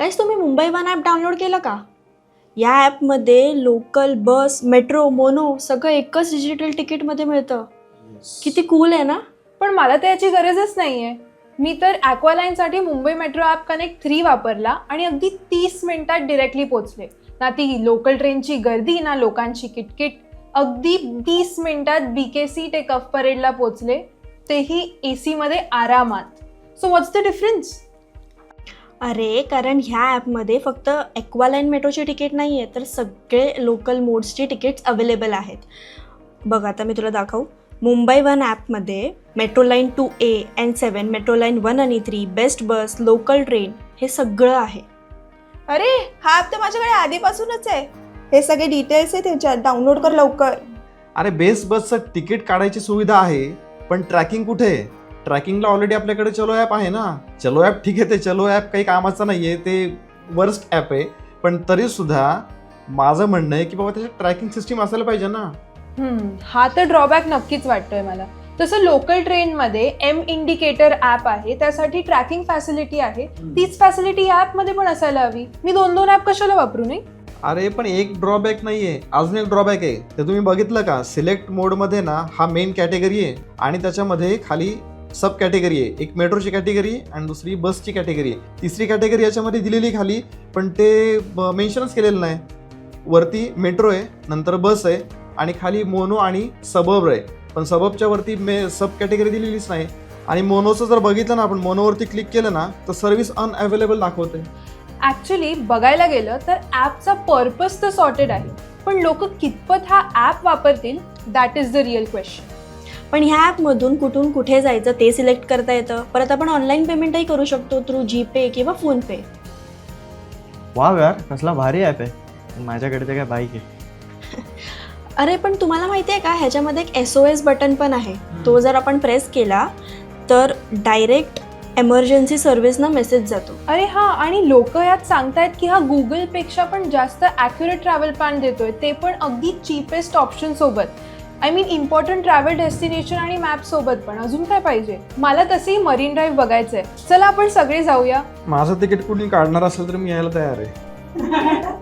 काहीच तुम्ही Mumbai one app download केलं का? या ॲपमध्ये लोकल बस मेट्रो मोनो सगळं एकच डिजिटल तिकीटमध्ये मिळतं. किती कूल आहे ना? पण मला तर याची गरजच नाही आहे मी तर ॲक्वालाईनसाठी Mumbai metro app connect three वापरला आणि अगदी तीस मिनिटात डिरेक्टली पोचले ना ती लोकल ट्रेनची गर्दी ना लोकांची किटकिट. अगदी तीस मिनिटात बी के सी ते कफ परेडला पोचले तेही ए सीमध्ये आरामात. सो वॉट्स द डिफरन्स अरे कारण ह्या ॲपमध्ये फक्त ॲक्वालाईन मेट्रोची तिकीट नाही आहे तर सगळे लोकल मोड्सची तिकीट्स अवेलेबल आहेत. बघ आता मी तुला दाखवू. मुंबई वन ॲपमध्ये metro line two A and seven metro line one आणि three best bus local train हे सगळं आहे. अरे हा ॲप तर माझ्याकडे आधीपासूनच आहे. हे सगळे डिटेल्स आहे त्याच्यात डाउनलोड कर लवकर. अरे बेस्ट बसचं तिकीट काढायची सुविधा आहे पण ट्रॅकिंग कुठे आहे? ट्रॅकिंगला ऑलरेडी आपल्याकडे चलो ॲप आहे ना. चलो ॲप ठीक आहे ते चलो ॲप काही कामाचं नाही आहे ते वर्स्ट ॲप आहे. पण तरीसुद्धा माझं म्हणणं आहे की बाबा त्याच्यात ट्रॅकिंग सिस्टीम असायला पाहिजे ना. हा तर ड्रॉबॅक नक्कीच वाटतोय मला. तसं लोकल ट्रेनमध्ये एम इंडिकेटर ॲप आहे त्यासाठी ट्रॅकिंग फॅसिलिटी आहे. तीच फॅसिलिटी या ॲपमध्ये पण असायला हवी. मी दोन दोन ॲप कशाला वापरू नये? अरे पण एक ड्रॉबॅक नाही आहे अजून एक ड्रॉबॅक आहे. ते तुम्ही बघितलं का? सिलेक्ट मोडमध्ये ना हा मेन कॅटेगरी आहे. आणि त्याच्यामध्ये खाली सब कॅटेगरी आहे. एक मेट्रोची कॅटेगरी आणि दुसरी बसची कॅटेगरी आहे. तिसरी कॅटेगरी याच्यामध्ये दिलेली खाली पण ते मेन्शनच केलेलं नाही. वरती मेट्रो आहे नंतर बस आहे आणि खाली मोनो आणि सबब आहे. पण सबबच्या वरती मे सब कॅटेगरी दिलेलीच नाही. आणि मोनोचं जर बघितलं ना आपण मोनोवरती क्लिक केलं ना तर सर्व्हिस अनअवेलेबल दाखवते. ॲक्च्युली बघायला गेलं तर ॲपचा पर्पज तर सॉर्टेड आहे. पण लोक कितपत हा ॲप वापरतील that is the real question पण ह्या ॲपमधून कुठून कुठे जायचं ते सिलेक्ट करता येतं. परत आपण ऑनलाईन पेमेंटही करू शकतो थ्रू जीपे किंवा फोनपे वाव यार कसला भारी ॲप आहे. माझ्याकडे तर काय बाईक आहे. अरे पण तुम्हाला माहिती आहे का? ह्याच्यामध्ये एक एस ओ एस बटन पण आहे. तो जर आपण प्रेस केला तर डायरेक्ट एमर्जन्सी सर्व्हिसना मेसेज जातो. अरे हा आणि लोक यात सांगतायत की हा गुगलपेक्षा पण जास्त ॲक्युरेट ट्रॅव्हल प्लॅन देतोय. ते पण अगदी चीपेस्ट ऑप्शन सोबत. I mean important travel destination आणि मॅप सोबत पण. अजून काय पाहिजे? मला तसेही मरीन ड्राईव्ह बघायचंय. चला आपण सगळे जाऊया. माझं तिकीट कुणी काढणार असेल तर मी यायला तयार आहे.